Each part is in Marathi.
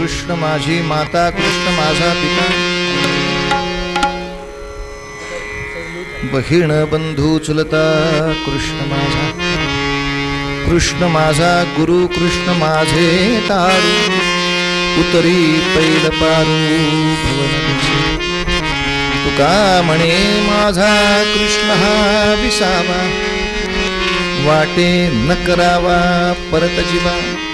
कृष्ण माझी माता कृष्ण माझा पिता. बहीण बंधू चुलता कृष्ण माझा. कृष्ण माझा गुरु कृष्ण माझे तारू. उतरी पैल पारू भवन तुका म्हणे माझा कृष्ण हा विसावा. वाटे न करावा परत जीवा.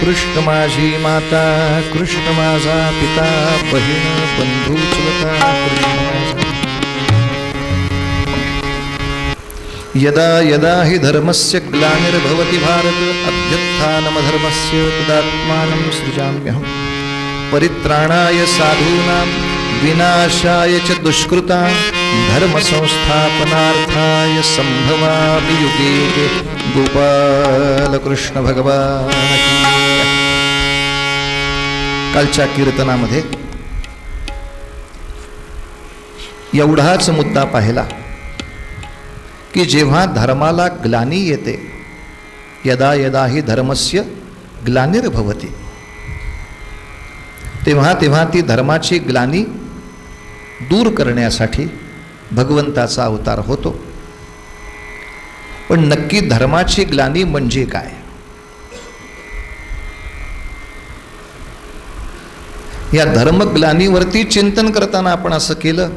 कृष्ण माझी माता कृष्ण माझा पिता बहीण बंधू चुलता कृष्ण यदा यदा हि धर्मस्य ग्लानिर्भवति भारत अभ्युत्थानमधर्मस्य तदात्मानं सृजाम्यहं। परित्राणाय साधूनां विनाशाय च दुष्कृतां धर्मसंस्थापनार्थाय सम्भवामि युगे कालच्या कीर्तनामध्ये एवढाच मुद्दा पाहिला की जेव्हा धर्माला ग्लानी येते यदा यदा ही धर्मस्य ग्लानिर्भवती. तेव्हा तेव्हा ती धर्माची ग्लानी दूर करण्यासाठी भगवंताचा अवतार होतो. पण नक्की धर्माची ग्लानी म्हणजे काय? या धर्मग्लानीवरती चिंतन करताना आपण असं केलं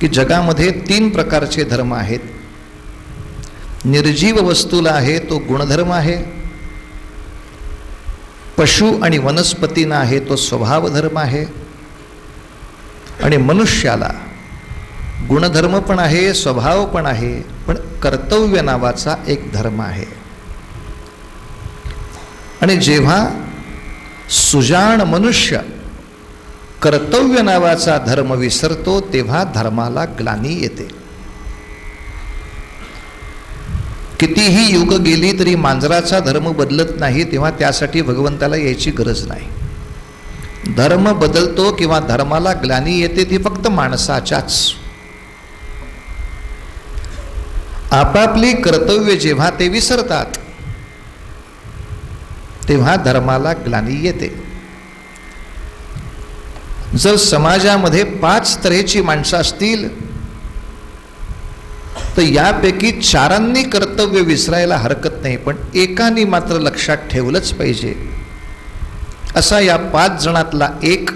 की जगामध्ये तीन प्रकारचे धर्म आहेत. निर्जीव वस्तूला आहे तो गुणधर्म आहे. पशु आणि वनस्पतींना आहे तो स्वभाव धर्म आहे. आणि मनुष्याला गुणधर्म पण आहे स्वभाव पण आहे पण कर्तव्य नावाचा एक धर्म आहे. आणि जेव्हा सुजाण मनुष्य कर्तव्य नावाचा धर्म विसरतो तेव्हा धर्माला ग्लानी येते. कितीही युग गेली तरी मांजराचा धर्म बदलत नाही तेव्हा त्यासाठी भगवंताला यायची गरज नाही. धर्म बदलतो किंवा धर्माला ग्लानी येते ती फक्त माणसाच्याच. आपापली कर्तव्य जेव्हा ते विसरतात तेव्हा धर्माला ग्लानी येते. जर समाजामध्ये पाच तऱ्हेची माणसं असतील तर यापैकी चारांनी कर्तव्य विसरायला हरकत नाही पण एकानी मात्र लक्षात ठेवलंच पाहिजे. असा या पाच जणातला एक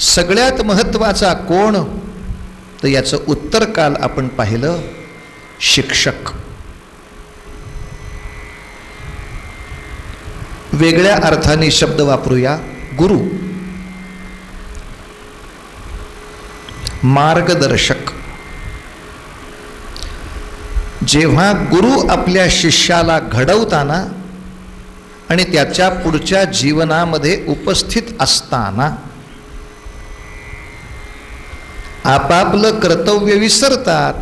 सगळ्यात महत्त्वाचा कोण? तर याचं उत्तर काल आपण पाहिलं शिक्षक. वेगळ्या अर्थाने शब्द वापरूया. गुरु. मार्गदर्शक. जेव्हा गुरु आपल्या शिष्याला घडवताना आणि त्याच्या पुढच्या जीवनामध्ये उपस्थित असताना आपापलं कर्तव्य विसरतात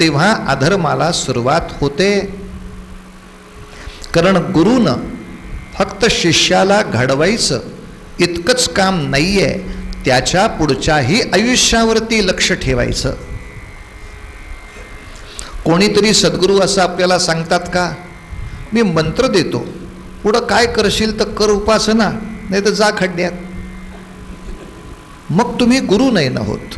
तेव्हा अधर्माला सुरुवात होते. कारण गुरुनं फक्त शिष्याला घडवायचं इतकंच काम नाही आहे त्याच्या पुढच्याही आयुष्यावरती लक्ष ठेवायचं. कोणीतरी सद्गुरू असं आपल्याला सांगतात का? मी मंत्र देतो पुढं काय करशील तर कर उपासना नाही तर जा खड्ड्यात. मग तुम्ही गुरु नाही ना होत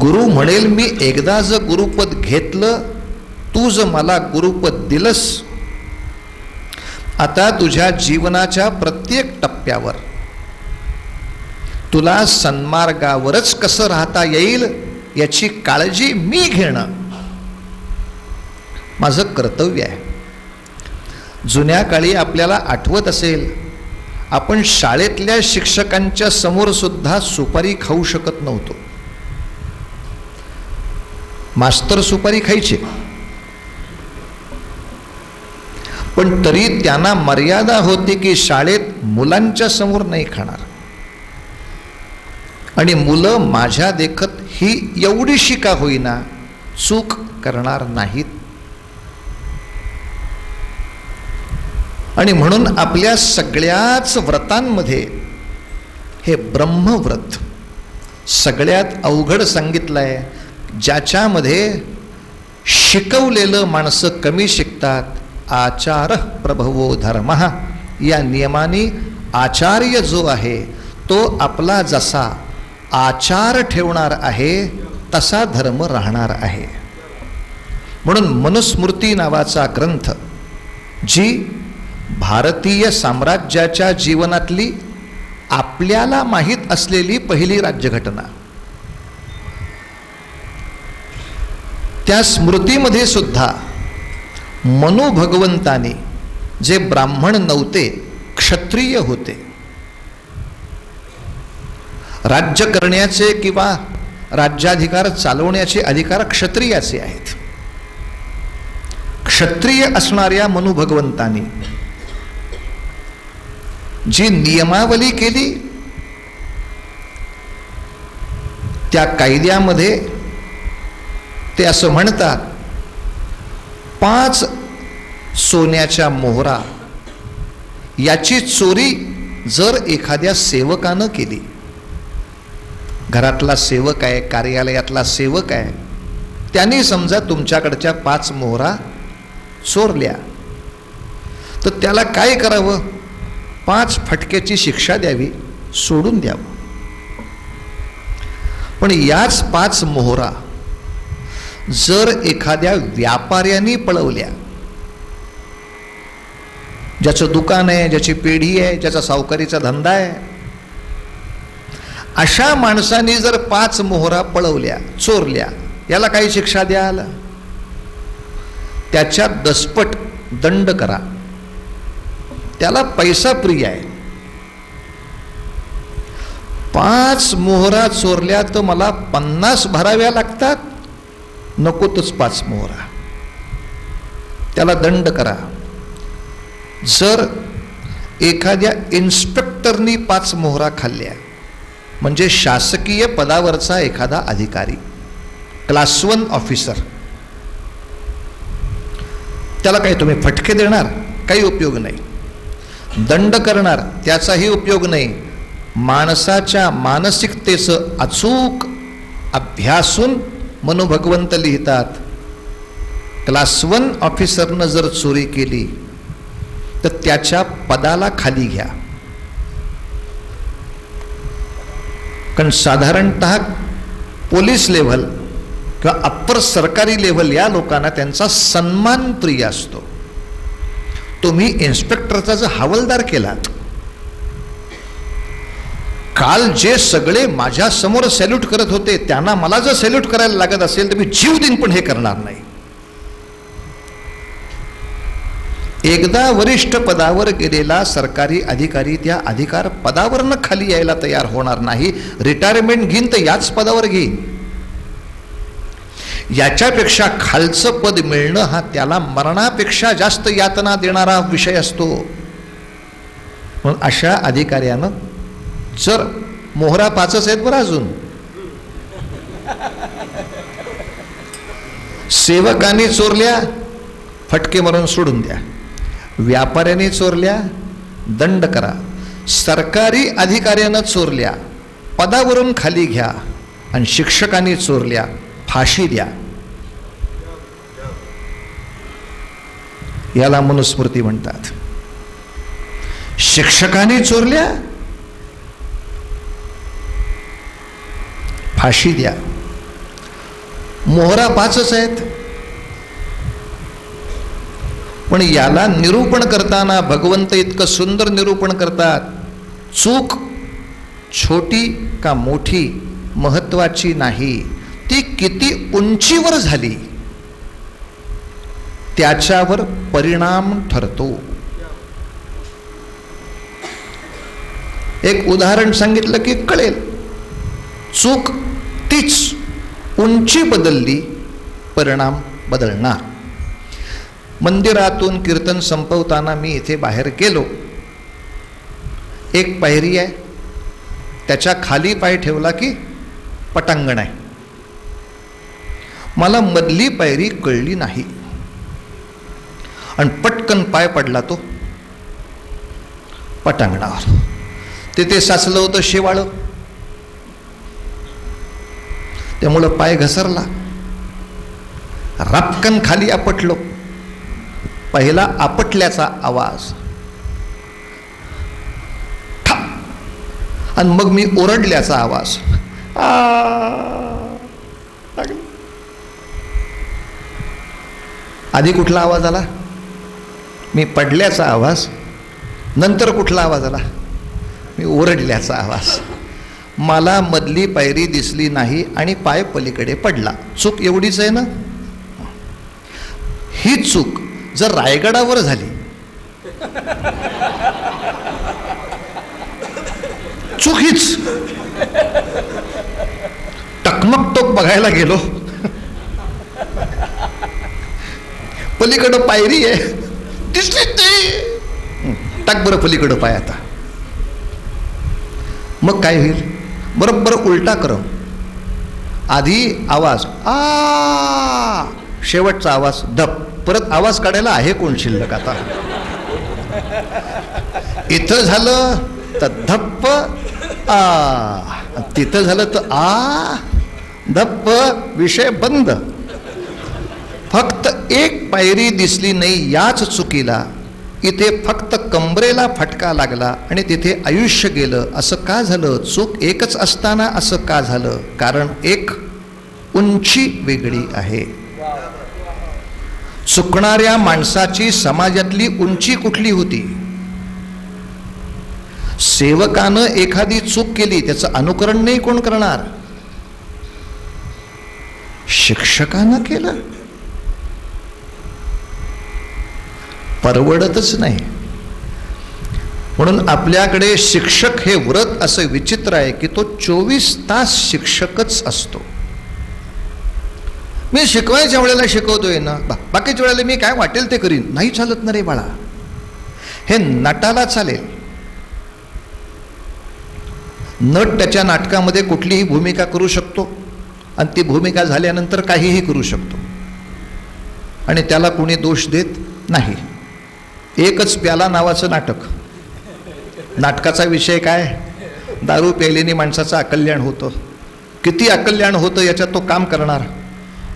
गुरु म्हणेल मी एकदा जर गुरुपद घेतलं तू जर मला गुरुपद दिलंस आता तुझ्या जीवनाच्या प्रत्येक टप्प्यावर. तुला सन्मार्गावरच कसं राहता येईल याची काळजी मी घेणं. माझं कर्तव्य आहे. जुन्या काळी आपल्याला आठवत असेल आपण शाळेतल्या शिक्षकांच्या समोर सुद्धा सुपारी खाऊ शकत नव्हतो. मास्तर सुपारी खायचे. पण तरी त्यांना मर्यादा होती की शाळेत मुलांच्या समोर नाही खाणार. आणि मुलं माझ्या देखत ही एवढीशी का होईना चूक करणार नाहीत. आणि म्हणून आपल्या सगळ्याच व्रतांमध्ये हे ब्रह्मव्रत सगळ्यात अवघड सांगितलं आहे ज्याच्यामध्ये शिकवलेलं माणसं कमी शिकतात आचार प्रभवो धर्म. या नियमाने आचार्य जो आहे तो आपला जसा आचार ठेवणार आहे तसा धर्म राहणार आहे. म्हणून मनुस्मृती नावाचा ग्रंथ जी भारतीय साम्राज्याच्या जीवनातली आपल्याला माहीत असलेली पहिली राज्यघटना. त्या स्मृतीमध्ये सुद्धा मनु भगवंताने जे ब्राह्मण नव्हते क्षत्रिय होते. राज्य करण्याचे किंवा राज्याधिकार चालवण्याचे अधिकार क्षत्रियाचे आहेत. क्षत्रिय असणाऱ्या मनुभगवंतानी जी नियमावली केली त्या कायद्यामध्ये ते असं म्हणतात पाच सोन्याच्या मोहरा याची चोरी जर एखाद्या सेवकानं केली. घरातला सेवक आहे कार्यालयातला सेवक आहे त्यांनी समजा तुमच्याकडच्या पाच मोहरा चोरल्या तर त्याला काय करावं? पाच फटक्याची शिक्षा द्यावी सोडून द्यावं. पण याच पाच मोहरा जर एखाद्या व्यापाऱ्यांनी पळवल्या ज्याचं दुकान आहे ज्याची पेढी आहे ज्याचा सावकारीचा धंदा आहे अशा माणसांनी जर पाच मोहरा पळवल्या चोरल्या याला काही शिक्षा द्याल? त्याच्या दसपट दंड करा. त्याला पैसा प्रिय आहे. पाच मोहरा चोरल्या तर मला पन्नास भराव्या लागतात? नकोतच पाच मोहरा. त्याला दंड करा. जर एखाद्या इन्स्पेक्टरनी पाच मोहरा खाल्ल्या म्हणजे शासकीय पदावरचा एखादा अधिकारी क्लास वन ऑफिसर त्याला काही तुम्ही फटके देणार? काही उपयोग नाही. दंड करणार त्याचाही उपयोग नाही. माणसाच्या मानसिकतेचं अचूक अभ्यासून मनोभगवंत लिहितात क्लास वन ऑफिसरनं जर चोरी केली तर त्याच्या पदाला खाली घ्या. कारण साधारणत पोलीस लेव्हल किंवा अप्पर सरकारी लेव्हल या लोकांना त्यांचा सन्मान प्रिय असतो. तुम्ही इन्स्पेक्टरचा जर हवालदार केलात काल जे सगळे माझ्यासमोर सॅल्यूट करत होते त्यांना मला जर सॅल्यूट करायला लागत असेल तर मी जीव दिन पण हे करणार नाही. एकदा वरिष्ठ पदावर गेलेला सरकारी अधिकारी त्या अधिकार पदावरनं खाली यायला तयार होणार नाही. रिटायरमेंट घेईन तर याच पदावर घेईन. याच्यापेक्षा खालचं पद मिळणं हा त्याला मरणापेक्षा जास्त यातना देणारा विषय असतो. म्हणून अशा अधिकाऱ्यानं सर मोहरा पाचच आहेत बरं अजून. सेवकांनी चोरल्या फटके मारून सोडून द्या. व्यापाऱ्याने चोरल्या दंड करा. सरकारी अधिकाऱ्यानं चोरल्या पदावरून खाली घ्या आणि शिक्षकांनी चोरल्या फाशी द्या. याला मनुस्मृती म्हणतात. शिक्षकांनी चोरल्या फाशी द्या. मोहरा पाचच आहेत. पण याला निरूपण करताना भगवंत इतकं सुंदर निरूपण करतात. चूक छोटी का मोठी महत्वाची नाही. ती किती उंचीवर झाली? त्याच्यावर परिणाम ठरतो. एक उदाहरण सांगितलं की कळेल. चूक तीच उंची बदलली परिणाम बदलणार. मंदिरातून कीर्तन संपवताना मी इथे बाहेर गेलो. एक पायरी आहे. त्याच्याखाली पाय ठेवला की पटांगण आहे. मला मधली पायरी कळली नाही. आणि पटकन पाय पडला तो. पटांगणावर. तिथे साचलं होतं शेवाळं. त्यामुळं पाय घसरला. रापकन खाली आपटलो. पहिला आपटल्याचा आवाज. आणि मग मी ओरडल्याचा आवाज. आधी कुठला आवाज आला? मी पडल्याचा आवाज. नंतर कुठला आवाज आला? मी ओरडल्याचा आवाज. मला मधली पायरी दिसली नाही आणि पाय पलीकडे पडला. चूक एवढीच आहे ना? ही चूक जर रायगडावर झाली. चूक हीच टकमक टोक बघायला गेलो. पलीकडं पायरी आहे. दिसली नाही टाक बरं पलीकडं पाय आता. मग काय होईल? बरोबर उलटा क्रम आधी आवाज आ शेवटचा आवाज धप. परत आवाज काढायला आहे कोण शिल्लक आता? इथं झालं तर धप्प आ. तिथं झालं तर आ धप्प विषय बंद. फक्त एक पायरी दिसली नाही याच चुकीला. इथे फक्त कंबरेला फटका लागला आणि तिथे आयुष्य गेलं. असं का झालं? चूक एकच असताना असं का झालं? कारण एक उंची वेगळी आहे. चुकणाऱ्या माणसाची समाजातली उंची कुठली होती? सेवकानं एखादी चूक केली त्याचं अनुकरण नाही कोण करणार? शिक्षकानं केलं. परवडतच नाही. म्हणून आपल्याकडे शिक्षक हे व्रत असं विचित्र आहे की तो चोवीस तास शिक्षकच असतो. मी शिकवायच्या वेळेला शिकवतोय ना बा बाकीच्या वेळेला मी काय वाटेल ते करीन. नाही चालत ना रे बाळा. हे नटाला चालेल. नट त्याच्या नाटकामध्ये कुठलीही भूमिका करू शकतो आणि ती भूमिका झाल्यानंतर काहीही करू शकतो. आणि त्याला कुणी दोष देत नाही. एकच प्याला नावाचं नाटक. नाटकाचा विषय काय? दारू प्यायलेनी माणसाचं अकल्याण होतं. किती अकल्याण होतं याच्यात तो काम करणार?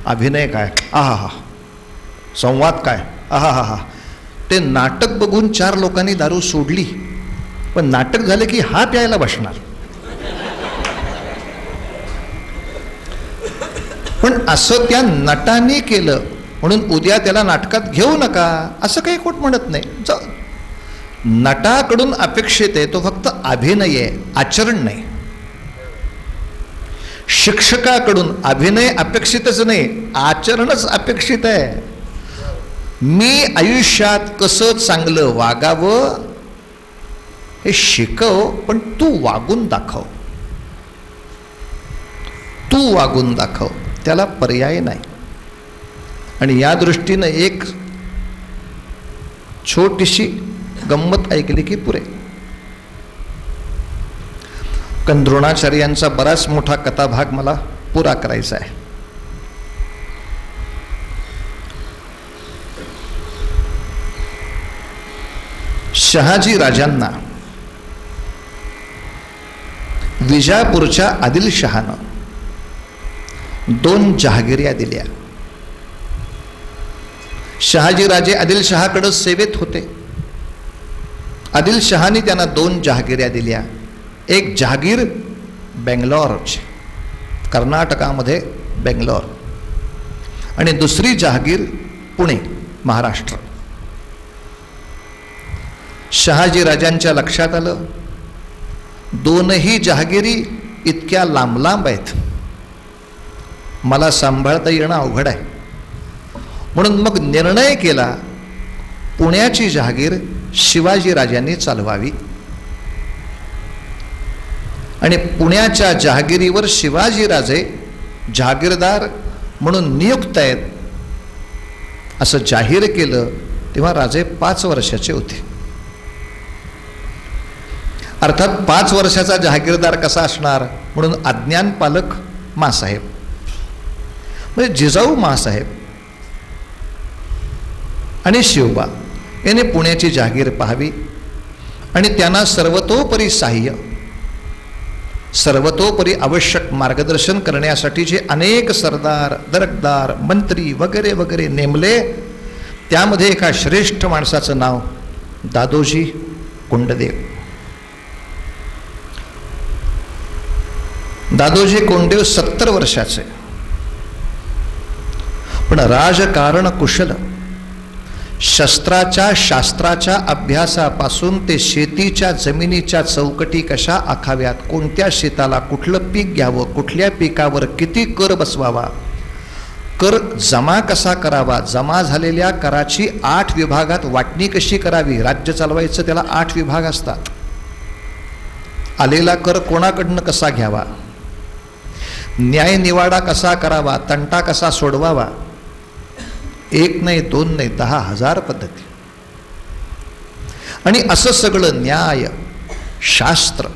अभिनय काय? आहा हा संवाद काय? आहा हा हा ते नाटक बघून चार लोकांनी दारू सोडली. पण नाटक झालं की हा प्यायला बसणार. पण असं त्या नटाने केलं म्हणून उद्या त्याला नाटकात घेऊ नका असं काही कोट म्हणत नाही. ज. नटाकडून अपेक्षित आहे तो फक्त अभिनय आहे आचरण नाही. शिक्षकाकडून अभिनय अपेक्षितच नाही आचरणच अपेक्षित आहे. मी आयुष्यात कसं चांगलं वागावं हे शिकव पण तू वागून दाखव. तू वागून दाखव त्याला पर्याय नाही. आणि या दृष्टीनं एक छोटीशी गंमत ऐकली की पुरे. कारण द्रोणाचार्यांचा बराच मोठा कथाभाग मला पुरा करायचा आहे. शहाजी राजांना विजापूरच्या आदिलशहानं दोन जहागिऱ्या दिल्या. शहाजीराजे आदिलशहाकडं सेवेत होते. आदिलशहाने त्यांना दोन जहागिऱ्या दिल्या. एक जहागीर बेंगलोरची कर्नाटकामध्ये बेंगलोर. आणि दुसरी जहागीर पुणे महाराष्ट्र. शहाजीराजांच्या लक्षात आलं दोनही जहागिरी इतक्या लांब लांब आहेत. मला सांभाळता येणं अवघड आहे. म्हणून मग निर्णय केला पुण्याची जहागीर शिवाजीराजांनी चालवावी. आणि पुण्याच्या जहागिरीवर शिवाजीराजे जहागीरदार म्हणून नियुक्त आहेत असं जाहीर केलं तेव्हा राजे पाच वर्षाचे होते. अर्थात पाच वर्षाचा जहागीरदार कसा असणार? म्हणून अज्ञान पालक मासाहेब. म्हणजे जिजाऊ मासाहेब. आणि शिवबा याने पुण्याची जागीर पाहावी आणि त्यांना सर्वतोपरी सहाय्य सर्वतोपरी आवश्यक मार्गदर्शन करण्यासाठी जे अनेक सरदार दरकदार मंत्री वगैरे वगैरे नेमले त्यामध्ये एका श्रेष्ठ माणसाचं नाव दादोजी कुंडदेव. दादोजी कोंडदेव सत्तर वर्षाचे. पण राजकारण कुशल शस्त्राच्या शास्त्राच्या अभ्यासापासून ते शेतीच्या जमिनीच्या चौकटी कशा आखाव्यात? कोणत्या शेताला कुठलं पीक घ्यावं? कुठल्या पिकावर किती कर बसवावा? कर जमा कसा करावा? जमा झालेल्या कराची आठ विभागात वाटणी कशी करावी? राज्य चालवायचं त्याला आठ विभाग असतात. आलेला कर कोणाकडनं कसा घ्यावा? न्यायनिवाडा कसा करावा? तंटा कसा सोडवावा? एक नाही दोन नाही दहा हजार पद्धती. आणि असं सगळं न्याय शास्त्र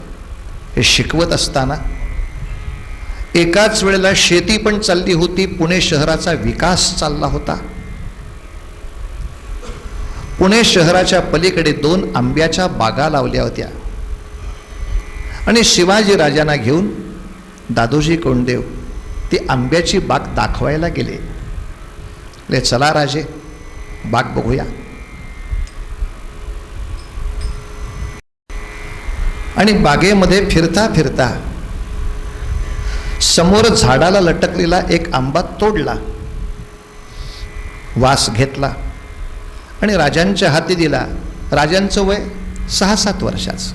हे शिकवत असताना एकाच वेळेला शेती पण चालली होती पुणे शहराचा विकास चालला होता. पुणे शहराच्या पलीकडे दोन आंब्याच्या बागा लावल्या होत्या. आणि शिवाजी राजांना घेऊन दादोजी कोंडदेव ती आंब्याची बाग दाखवायला गेले. ले चला राजे बाग बघूया. आणि बागेमध्ये फिरता फिरता समोर झाडाला लटकलेला एक आंबा तोडला. वास घेतला आणि राजांच्या हाती दिला. राजांचं वय सहा सात वर्षाचं.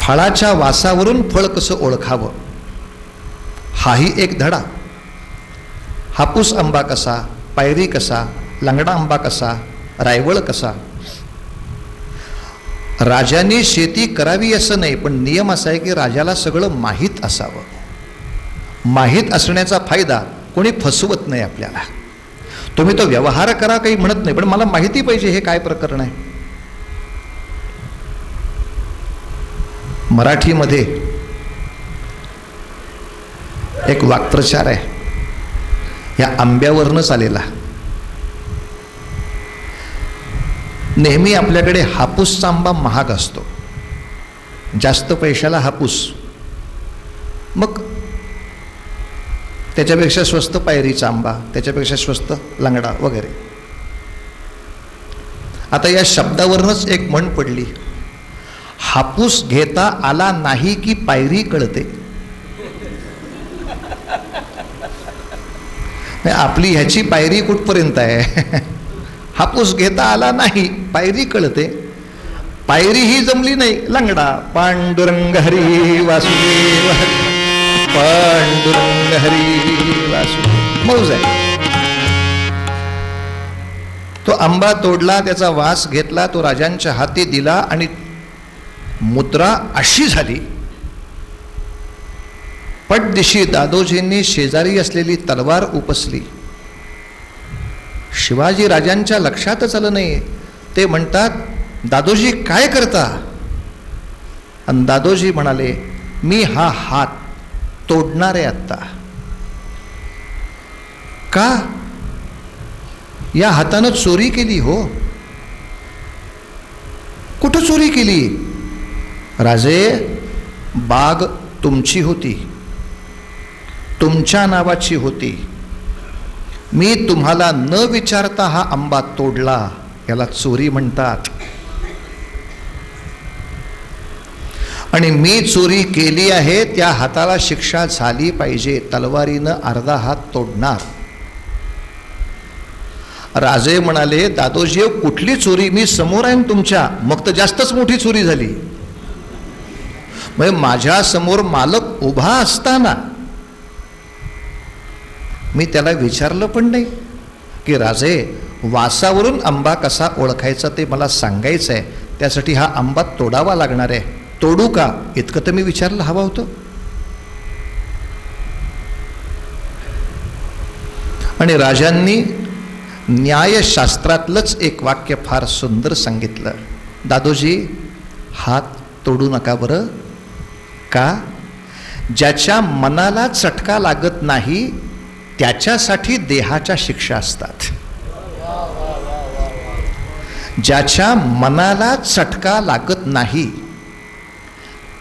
फळाच्या वासावरून फळ कसं ओळखावं? हाही एक धडा. हापूस आंबा कसा पायरी कसा लंगडा आंबा कसा रायवळ कसा? राजांनी शेती करावी असं नाही पण नियम असा आहे की राजाला सगळं माहीत असावं. माहीत असण्याचा फायदा कोणी फसवत नाही आपल्याला. तुम्ही तो व्यवहार करा काही म्हणत नाही पण मला माहिती पाहिजे हे काय प्रकरण आहे. मराठीमध्ये एक वाक्प्रचार आहे. ह्या आंब्यावरनंच आलेला. नेहमी आपल्याकडे हापूसचा आंबा महाग असतो. जास्त पैशाला हापूस. मग त्याच्यापेक्षा स्वस्त पायरीचा आंबा त्याच्यापेक्षा स्वस्त लंगडा वगैरे. आता या शब्दावरूनच एक म्हण पडली. हापूस घेता आला नाही की पायरी कळते. आपली ह्याची पायरी कुठपर्यंत आहे? हापूस घेता आला नाही पायरी कळते. पायरी ही जमली नाही लंगडा पांडुरंग हरी वासुदेव. पांडुरंग हरी वासुदेव. मौज आहे. तो आंबा तोडला त्याचा वास घेतला तो राजांच्या हाती दिला आणि मुद्रा अशी झाली पटदिशी दादोजींनी शेजारी असलेली तलवार उपसली. शिवाजी राजांच्या लक्षातच आलं नाही ते म्हणतात दादोजी काय करता? आणि दादोजी म्हणाले मी हा हात तोडणार आहे आत्ता. का? या हातानं चोरी केली हो? कुठं चोरी केली? राजे बाग तुमची होती. तुमच्या नावाची होती. मी तुम्हाला न विचारता हा आंबा तोडला याला चोरी म्हणतात. आणि मी चोरी केली आहे त्या हाताला शिक्षा झाली पाहिजे तलवारीनं अर्धा हात तोडणार. राजे म्हणाले दादोजी कुठली चोरी? मी समोर आहे तुमच्या. मग तर जास्तच मोठी चोरी झाली. म्हणजे माझ्यासमोर मालक उभा असताना मी त्याला विचारलं पण नाही. की राजे वासावरून आंबा कसा ओळखायचा ते मला सांगायचं आहे त्यासाठी हा आंबा तोडावा लागणार आहे. तोडू का? इतकं तर मी विचारलं हवं होतं. आणि राजांनी न्यायशास्त्रातलंच एक वाक्य फार सुंदर सांगितलं. दादोजी हात तोडू नका बरं. का? ज्याच्या मनाला चटका लागत नाही त्याच्यासाठी देहाच्या शिक्षा असतात. ज्याच्या मनाला चटका लागत नाही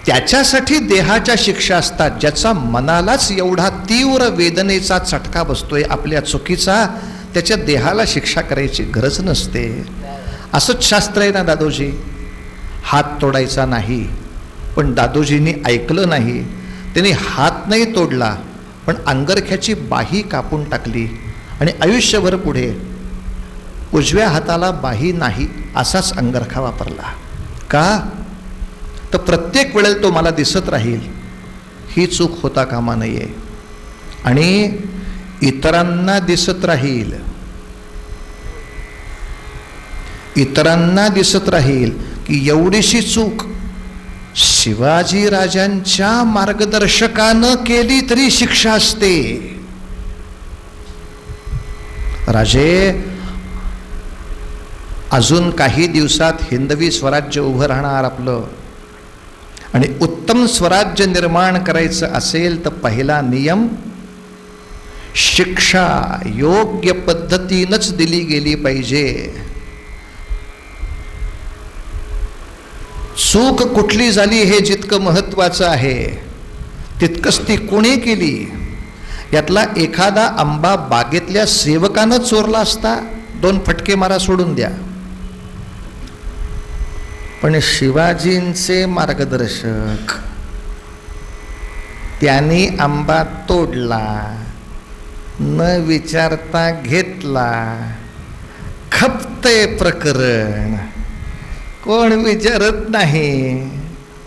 त्याच्यासाठी देहाच्या शिक्षा असतात. ज्याचा मनालाच एवढा तीव्र वेदनेचा चटका बसतोय आपल्या चुकीचा त्याच्या देहाला शिक्षा करायची गरज नसते. असंच शास्त्र आहे ना दादोजी? हात तोडायचा नाही पण दादोजींनी ऐकलं नाही. त्यांनी हात नाही तोडला पण अंगरख्याची बाही कापून टाकली आणि आयुष्यभर पुढे उजव्या हाताला बाही नाही असाच अंगरखा वापरला. का? तर प्रत्येक वेळेला तो मला दिसत राहील. ही चूक होता कामा नये. आणि इतरांना दिसत राहील. इतरांना दिसत राहील की एवढीशी चूक शिवाजी राजांच्या मार्गदर्शकानं केली तरी शिक्षा असते. राजे अजून काही दिवसात हिंदवी स्वराज्य उभं राहणार आपलं. आणि उत्तम स्वराज्य निर्माण करायचं असेल तर पहिला नियम शिक्षा योग्य पद्धतीनंच दिली गेली पाहिजे. चूक कुठली झाली हे जितकं महत्त्वाचं आहे तितकंच ती कोणी केली? यातला एखादा आंबा बागेतल्या सेवकानं चोरला असता दोन फटके मारा सोडून द्या. पण शिवाजींचे मार्गदर्शक त्यांनी आंबा तोडला न विचारता घेतला. खपते प्रकरण. कोण विचारत नाही.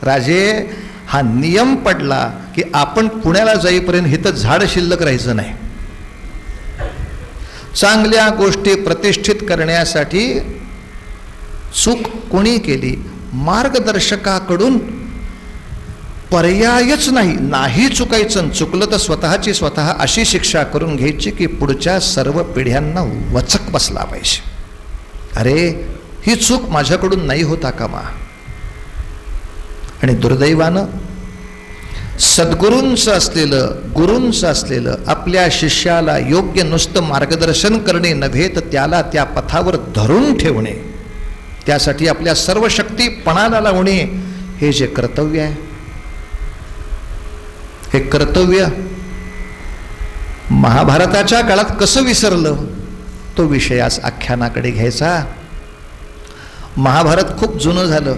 राजे हा नियम पडला की आपण पुण्याला जाईपर्यंत इथं झाड शिल्लक राहायचं नाही. चांगल्या गोष्टी प्रतिष्ठित करण्यासाठी चूक कोणी केली? मार्गदर्शकाकडून पर्यायच नाही. नाही चुकायचं चुकलं तर स्वतःची स्वतः अशी शिक्षा करून घ्यायची की पुढच्या सर्व पिढ्यांना वचक बसला पाहिजे. अरे ही चूक माझ्याकडून नाही होता कामा. आणि दुर्दैवानं सद्गुरूंचं असलेलं गुरूंचं असलेलं आपल्या शिष्याला योग्य नुसतं मार्गदर्शन करणे नव्हे तर त्याला त्या पथावर धरून ठेवणे त्यासाठी आपल्या सर्व शक्ती पणाला लावणे हे जे कर्तव्य आहे. हे कर्तव्य महाभारताच्या काळात कसं विसरलं? तो विषय आज आख्यानाकडे घ्यायचा. महाभारत खूप जुनं झालं.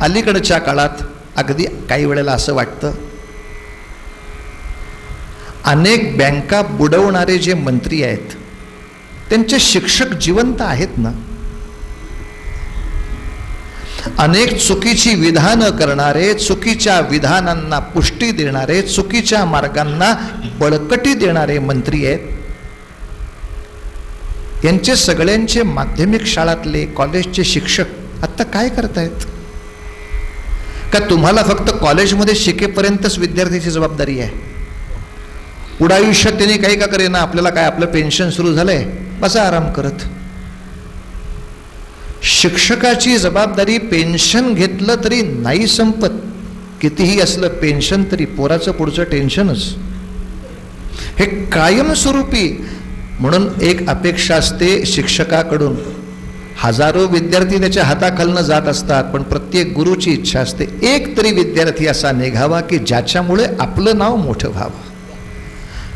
अलीकडच्या काळात अगदी काही वेळेला असं वाटतं अनेक बँका बुडवणारे जे मंत्री आहेत त्यांचे शिक्षक जिवंत आहेत ना? अनेक चुकीची विधानं करणारे चुकीच्या विधानांना पुष्टी देणारे चुकीच्या मार्गांना बळकटी देणारे मंत्री आहेत. यांचे सगळ्यांचे माध्यमिक शाळातले कॉलेजचे शिक्षक आत्ता काय करतायत? का तुम्हाला फक्त कॉलेजमध्ये शिकेपर्यंतच विद्यार्थ्याची जबाबदारी आहे? पुढं आयुष्यात त्यांनी काही का करेना आपल्याला काय आपलं पेन्शन सुरू झालंय? बसा आराम करत. शिक्षकाची जबाबदारी पेन्शन घेतलं तरी नाही संपत. कितीही असलं पेन्शन तरी पोराचं पुढचं टेन्शनच हे कायमस्वरूपी म्हणून एक अपेक्षा असते शिक्षकाकडून. हजारो विद्यार्थी त्याच्या हाताखालनं जात असतात पण प्रत्येक गुरुची इच्छा असते. एक तरी विद्यार्थी असा निघावा की ज्याच्यामुळे आपलं नाव मोठं व्हावं.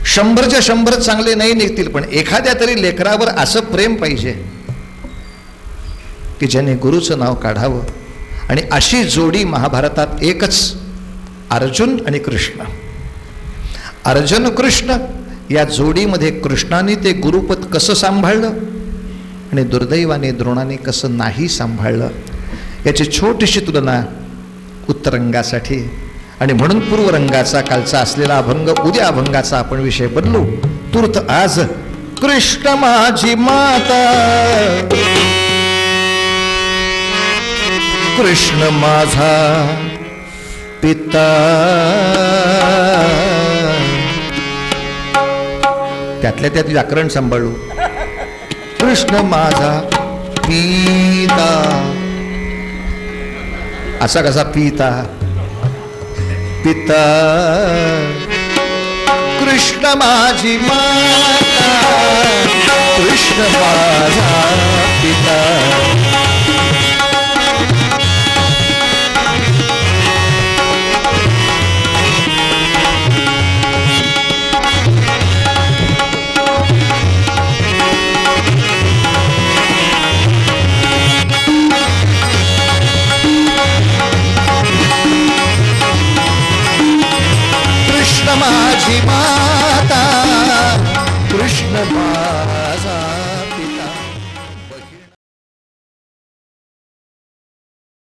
शंभरच्या शंभर चांगले नाही निघतील पण एखाद्या तरी लेकरावर असं प्रेम पाहिजे की ज्याने गुरुचं नाव काढावं. आणि अशी जोडी महाभारतात एकच अर्जुन आणि कृष्ण. अर्जुन कृष्ण या जोडीमध्ये कृष्णाने ते गुरुपद कसं सांभाळलं? आणि दुर्दैवाने द्रोणाने कसं नाही सांभाळलं? याची छोटीशी तुलना उत्तरंगासाठी. आणि म्हणून पूर्वरंगाचा कालचा असलेला अभंग उद्या अभंगाचा आपण विषय बदलू तूर्त आज कृष्ण माझी माता. कृष्ण माझा पिता. त्यातल्या त्यात व्याकरण सांभाळू. कृष्ण माझा पिता. असा कसा पिता? पिता. कृष्ण माझी माता. कृष्ण माझा पिता. माता कृष्ण